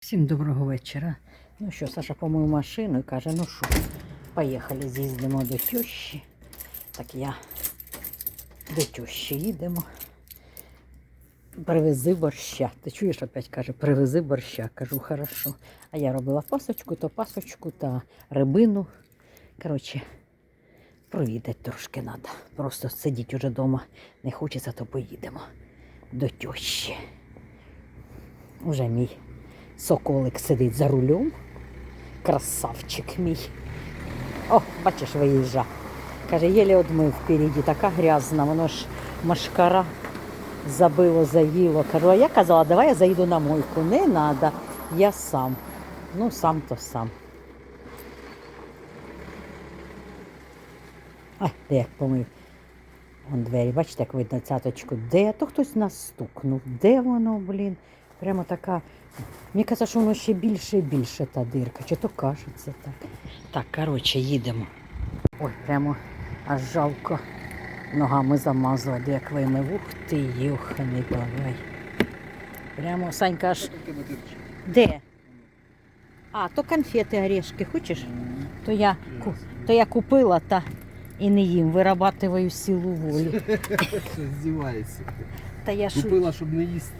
Всім доброго вечора. Ну що, Саша помив машину і каже, ну що, поїхали, з'їздимо до тещі. Так я до тещі їдемо. Привези борща. Ти чуєш, опять каже, привези борща. Кажу, хорошо. А я робила пасочку, то пасочку та рибину. Коротше, провідати трошки треба. Просто сидіти вже вдома не хочеться, то поїдемо до тещі. Уже мій соколик сидить за рулем. Красавчик мій. О, бачиш, виїжджа. Каже, єлі одмив впереді, така грязна, воно ж машкара забило, заїло. Кажу, а я казала, давай я заїду на мойку. Не треба, я сам. Ну, сам то сам. Ай, де як помив. Вон двері, бачите, як видно цяточку. Де? То хтось нас стукнув. Де воно, блін? Прямо така. Мені каже, що воно ще більше і більше та дирка. Чи то кажеться так. Так, коротше, їдемо. Ой, прямо аж жалко. Ногами замазала, де як вимив. Ух ти, йоханий бавай. Прямо Санька аж. Де? А, то конфети орешки, хочеш? То я, то я купила та і не їм, вирабатую силу волі. Здівається. Та я. Купила, щоб не їсти.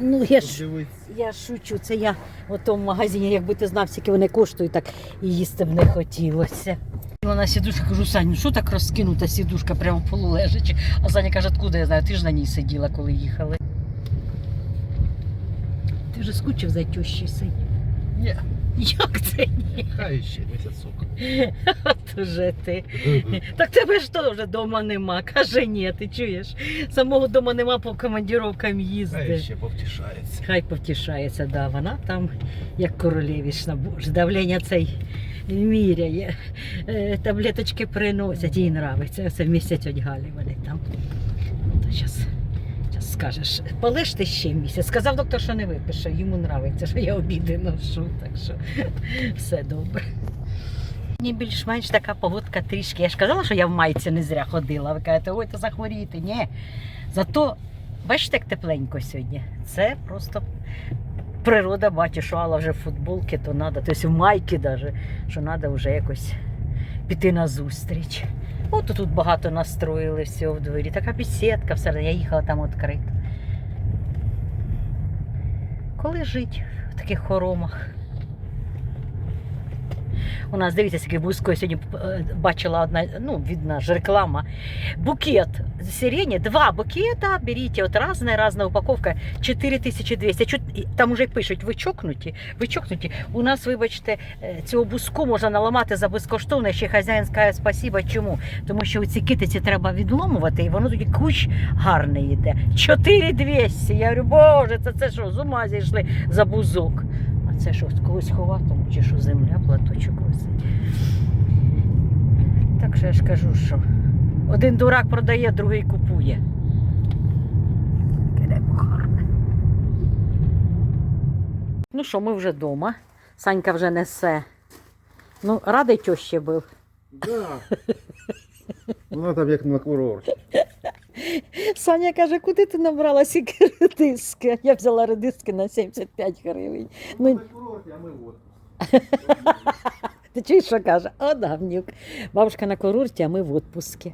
Ну, я ж Подивитися. Я шучу, це я в тому магазині, якби ти знав, скільки вони коштують, так і їсти б не хотілося. На сідушку кажу, Сань, ну що так розкинута сідушка прямо полулежачи? А Саня каже, откуда я знаю, ти ж на ній сиділа, коли їхали. Ти вже скучив за тещі синь. Ні, Як це ні? хай ще місяцок. От уже ти. Так тебе ж теж вдома нема. Каже, ні, ти чуєш? Самого вдома нема, по командировкам Хай їздить. ще повтішається. Хай повтішається, да, вона там як королевішна, боже, давлення цей міряє. Е, таблеточки приносять, їй нравиться. Це місяць Галі вони там. То щас, щас скажеш, полиш ти ще місяць. Сказав доктор, що не випише, йому нравиться, що я обіди ношу, так що все добре. Мені більш-менш така погодка трішки. Я ж казала, що я в майці не зря ходила. Ви кажете, ой, то захворіти. Ні. Зато Бачите, як тепленько сьогодні. Це просто природа бачить, що Алла вже в футболки, то треба, тобто в майки навіть, що треба вже якось піти на зустріч. От тут багато настроїли всього в дворі. Така бесідка всередині, я їхала там відкрито. Коли жить в таких хоромах? У нас, дивіться, скільки я сьогодні е, бачила одна, ну, видно ж реклама. Букет сирени, два букета, берите, от разная, разная упаковка, 4200. Там уже пишуть, ви чокнуті, ви чокнуті. У нас, вибачте, е, цього буску можна наламати за безкоштовно, ще хазяїн скаже спасіба. Чому? Тому що ці китиці треба відломувати, і воно тоді кущ гарний йде. 4200. Я говорю, боже, це, це що, з ума зійшли за бузок. Це що, з когось ховатому, чи що земля, платочок висить. Так що я ж кажу, що один дурак продає, другий купує. Ну що, ми вже вдома. Санька вже несе. Ну, радий тьощі був. Да. Вона там як на курорті. Саня каже, куди ти набрала сіки редиски? Я взяла редиски на 75 гривень. Ну, курорті, а ми от. Ти чуєш, що каже? О, давнюк. Бабушка на курорті, а ми в відпуску.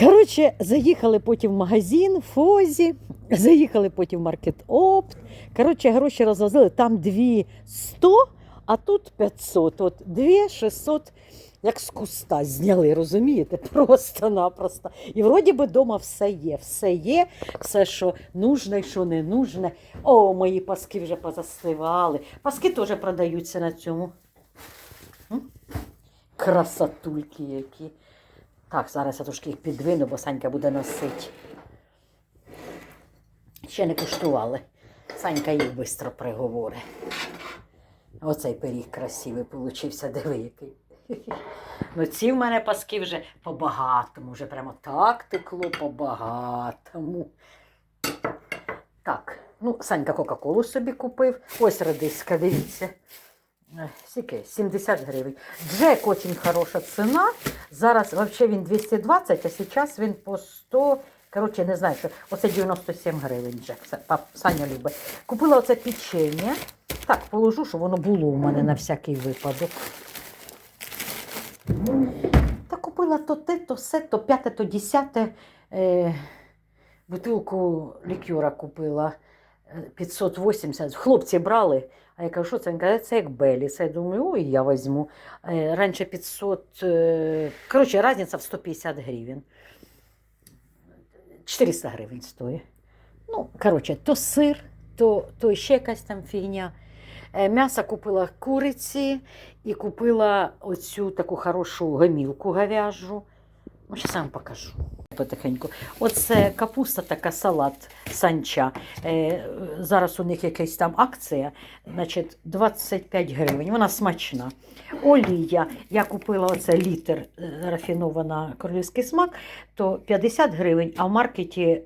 Коротше, заїхали потім в магазин Фозі, заїхали потім в маркет Опт. Коротше, гроші розвозили. Там 200, а тут 500. От 2 600, як з куста зняли, розумієте? Просто-напросто. І вроді би вдома все є. Все є, все, що нужне що не нужне. О, мої паски вже позастивали. Паски теж продаються на цьому. Красотульки які. Так, зараз я трошки їх підвину, бо Санька буде носити. Ще не куштували. Санька їх швидко приговорить. Оцей пиріг красивий получився, диви який. Ну ці в мене паски вже по-багатому, вже прямо так текло по-багатому. Так, ну, Санька Кока-Колу собі купив. Ось радиска, дивіться. Скільки? 70 гривень. Джек дуже хороша ціна. Зараз взагалі він 220, а зараз він по 100. Коротше, не знаю, що. Оце 97 гривень Джек. Саня любить. Купила оце печення. Так, положу, щоб воно було у мене на всякий випадок. Та купила то те, то все, то п'яте, то десяте. Е, бутилку лікюра купила е, 580. Хлопці брали. А я кажу, що це? Він каже, це як Беліс. Я думаю, ой, я візьму. Е, раніше 500, е, коротше, різниця в 150 гривень. 400 гривень стоїть. Ну, коротше, то сир, то, то ще якась там фігня. Е, М'ясо купила куриці і купила оцю таку хорошу гомілку говяжу. Ну, зараз вам покажу. Потихеньку. Оце капуста, така салат санча. Е, зараз у них якась там акція, значить 25 гривень. Вона смачна. Олія. Я купила оце літр е, рафінована королівський смак, то 50 гривень, а в маркеті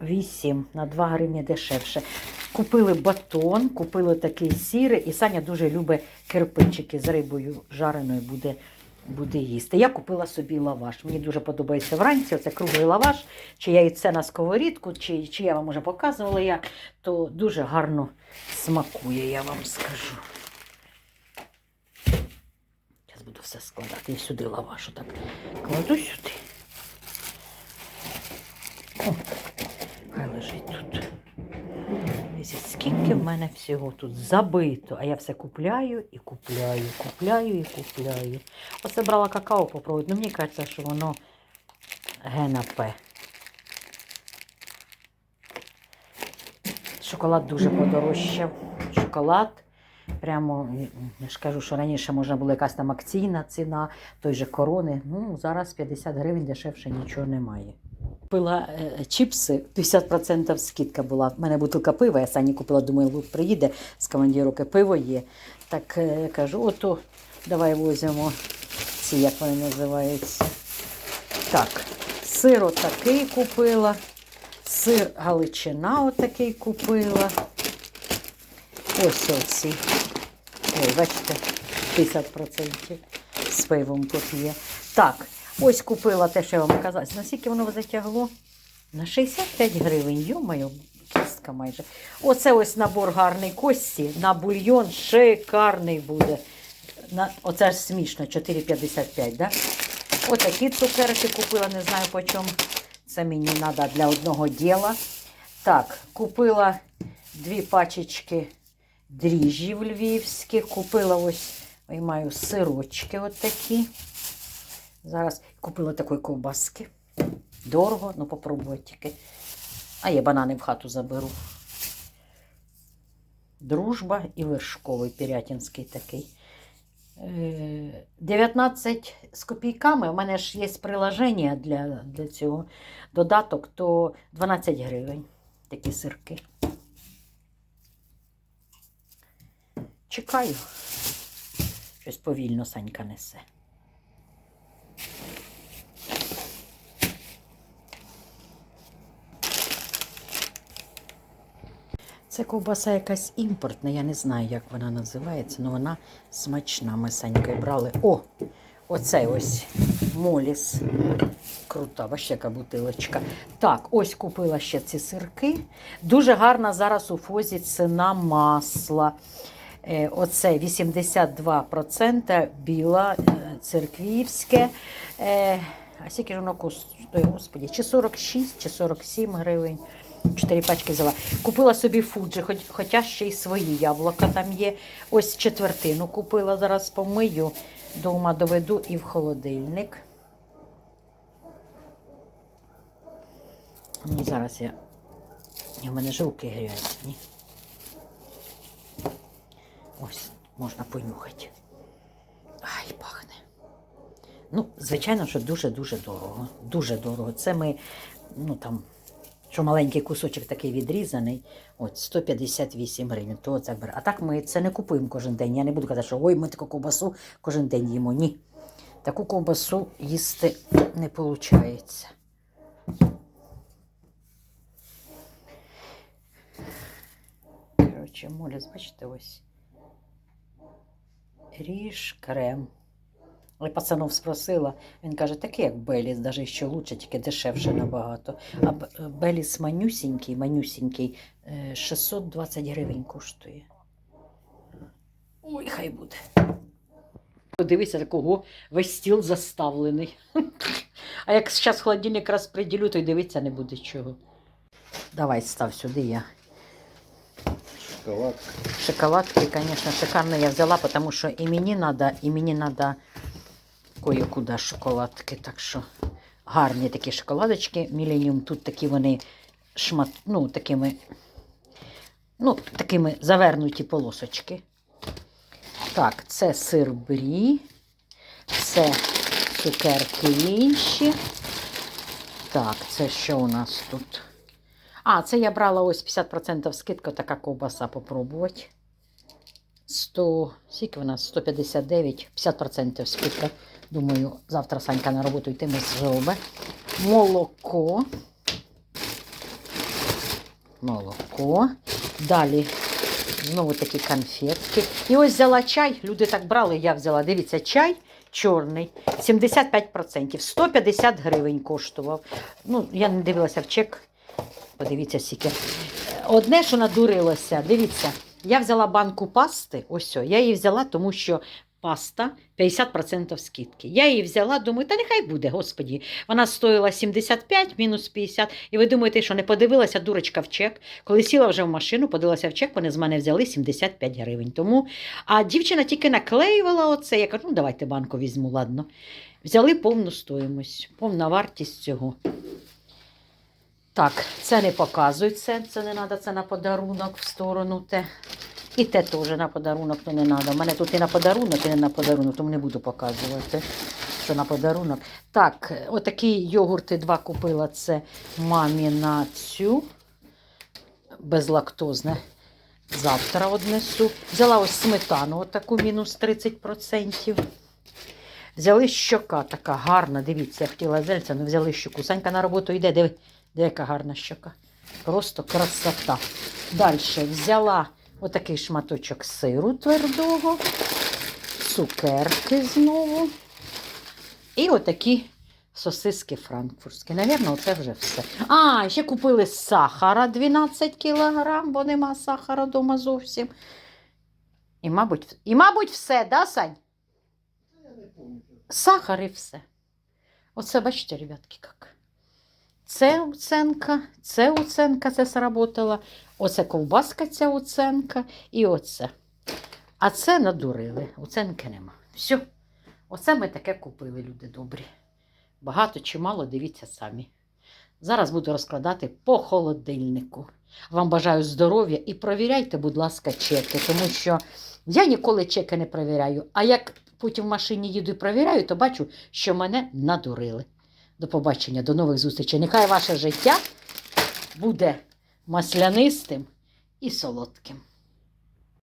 48 на 2 гривні дешевше. Купили батон, купили такий сірий, і Саня дуже любить кирпичики з рибою жареною буде, буде їсти. Я купила собі лаваш. Мені дуже подобається вранці. Оце круглий лаваш, чи яйце на сковорідку, чи, чи я вам вже показувала як, то дуже гарно смакує, я вам скажу. Зараз буду все складати. І сюди лавашу так кладу сюди. О, хай лежить тут. Скільки в мене всього тут забито, а я все купляю і купляю, купляю і купляю. Оце брала какао попробувати. Ну, мені кажеться, що воно гена П. Шоколад дуже подорожчав. Шоколад. Прямо, я ж кажу, що раніше можна було якась там акційна ціна, той же корони. Ну, зараз 50 гривень дешевше нічого немає. Купила е, чіпси, 50% скидка була. У мене бутилка пива, я Сані купила, думаю, Лук приїде з командіровки, пиво є. Так е, я кажу, ото давай візьмемо ці, як вони називаються. Так, сир отакий купила, сир Галичина отакий купила. Ось оці. Ой, бачите, 50% з пивом тут є. Так, ось купила те, що я вам казала. Наскільки воно затягло? На 65 гривень. Йо-моє, кістка майже. Оце ось набор гарний кості. На бульйон шикарний буде. На, оце ж смішно, 4,55, да? Отакі цукерки купила, не знаю по чому. Це мені треба для одного діла. Так, купила дві пачечки дріжджів львівських. Купила ось, маю сирочки от такі. Зараз купила такої ковбаски. Дорого, ну попробую тільки. А я банани в хату заберу. Дружба і вершковий пірятинський такий. Е, 19 з копійками. У мене ж є приложення для, для цього додаток, то 12 гривень такі сирки. Чекаю. Щось повільно Санька несе. Це ковбаса якась імпортна, я не знаю, як вона називається, але вона смачна. Ми брали. О! Оцей ось моліс. Крута, бачите, яка бутилочка. Так, ось купила ще ці сирки. Дуже гарна зараз у фозі ціна масла. Е, Оце 82% біла е, церквівське. Е, А скільки ж воно коштує, господі, чи 46, чи 47 гривень. Чотири пачки взяла. Купила собі фуджі, хоч, хоча ще й свої яблука там є. Ось четвертину купила, зараз помию, дома доведу і в холодильник. Ну, зараз я. В мене ж руки грязні. Ось, можна понюхати. Ай, пахне. Ну, звичайно, що дуже-дуже дорого. Дуже дорого. Це ми, ну там, що маленький кусочок такий відрізаний, от 158 гривень. То це бере. А так ми це не купуємо кожен день. Я не буду казати, що ой, ми таку ковбасу кожен день їмо. Ні. Таку ковбасу їсти не виходить. Коротше, молюсь, бачите, ось. Ріж крем. Але пацанов спросила, він каже, такий як Беліс, навіть ще лучше, тільки дешевше набагато. А е, Беліс манюсінький, манюсінький, е, 620 гривень коштує. Ой, хай буде. Подивися, такого весь стіл заставлений. А як зараз холодильник розподілю, то й дивитися не буде чого. Давай став сюди я. Шоколад. Шоколадки, конечно, шикарно я взяла, потому что и мне надо, и мне надо кое-куда шоколадки. Так що гарні такі шоколадочки. Міленіум тут такі вони шмат, ну, такими, ну, такими завернуті полосочки. Так, це сир брі, це цукерки інші. Так, це що у нас тут? А, це я брала ось 50% скидка, така ковбаса попробувати. 100, скільки вона? 159, 50% скидка. Думаю, завтра Санька на роботу йтиме зробить. Молоко. Молоко. Далі знову такі конфетки. І ось взяла чай. Люди так брали, я взяла. Дивіться, чай чорний, 75%, 150 гривень коштував. Ну, я не дивилася в чек. Подивіться, скільки. Одне, що надурилося, дивіться, я взяла банку пасти. Ось, я її взяла, тому що паста 50% скидки. Я її взяла, думаю, та нехай буде, господі. Вона стоїла 75 мінус 50. І ви думаєте, що не подивилася дурочка в чек. Коли сіла вже в машину, подивилася в чек, вони з мене взяли 75 гривень. Тому, а дівчина тільки наклеювала оце. Я кажу, ну давайте банку візьму, ладно. Взяли повну стоїмость, повна вартість цього. Так, це не показують, це, це не треба, це на подарунок в сторону. Те. І те теж на подарунок то не треба. У мене тут і на подарунок, і не на подарунок, тому не буду показувати, що на подарунок. Так, отакі йогурти два купила. Це мамі на цю безлактозне. Завтра однесу. Взяла ось сметану, отаку мінус 30%. Взяли щока така гарна. Дивіться, я хотіла зельця, але взяли щоку. Санька на роботу йде, диви. Де яка гарна щока. Просто красота. Далі взяла отакий шматочок сиру твердого, цукерки знову. І отакі сосиски франкфуртські. Навірно, це вже все. А, ще купили сахара 12 кілограм, бо нема сахара вдома зовсім. І, мабуть, і, мабуть, все, да, Сань? Сахар і все. Оце бачите, ребятки, як. Це оценка, це оценка, це сработала. Оце ковбаска, ця оценка і оце. А це надурили. Оценки нема. Все. Оце ми таке купили, люди добрі. Багато чи мало, дивіться самі. Зараз буду розкладати по холодильнику. Вам бажаю здоров'я і провіряйте, будь ласка, чеки, тому що я ніколи чеки не провіряю. А як потім в машині їду і провіряю, то бачу, що мене надурили. До побачення, до нових зустрічей. Нехай ваше життя буде маслянистим і солодким.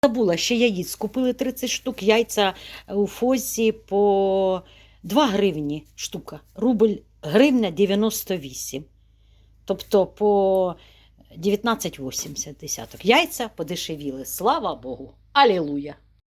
Забула, ще яїць. Купили 30 штук яйця у Фозі по 2 гривні штука. Рубль гривня 98. Тобто по 19,80 десяток. Яйця подешевіли. Слава Богу. Алілуя!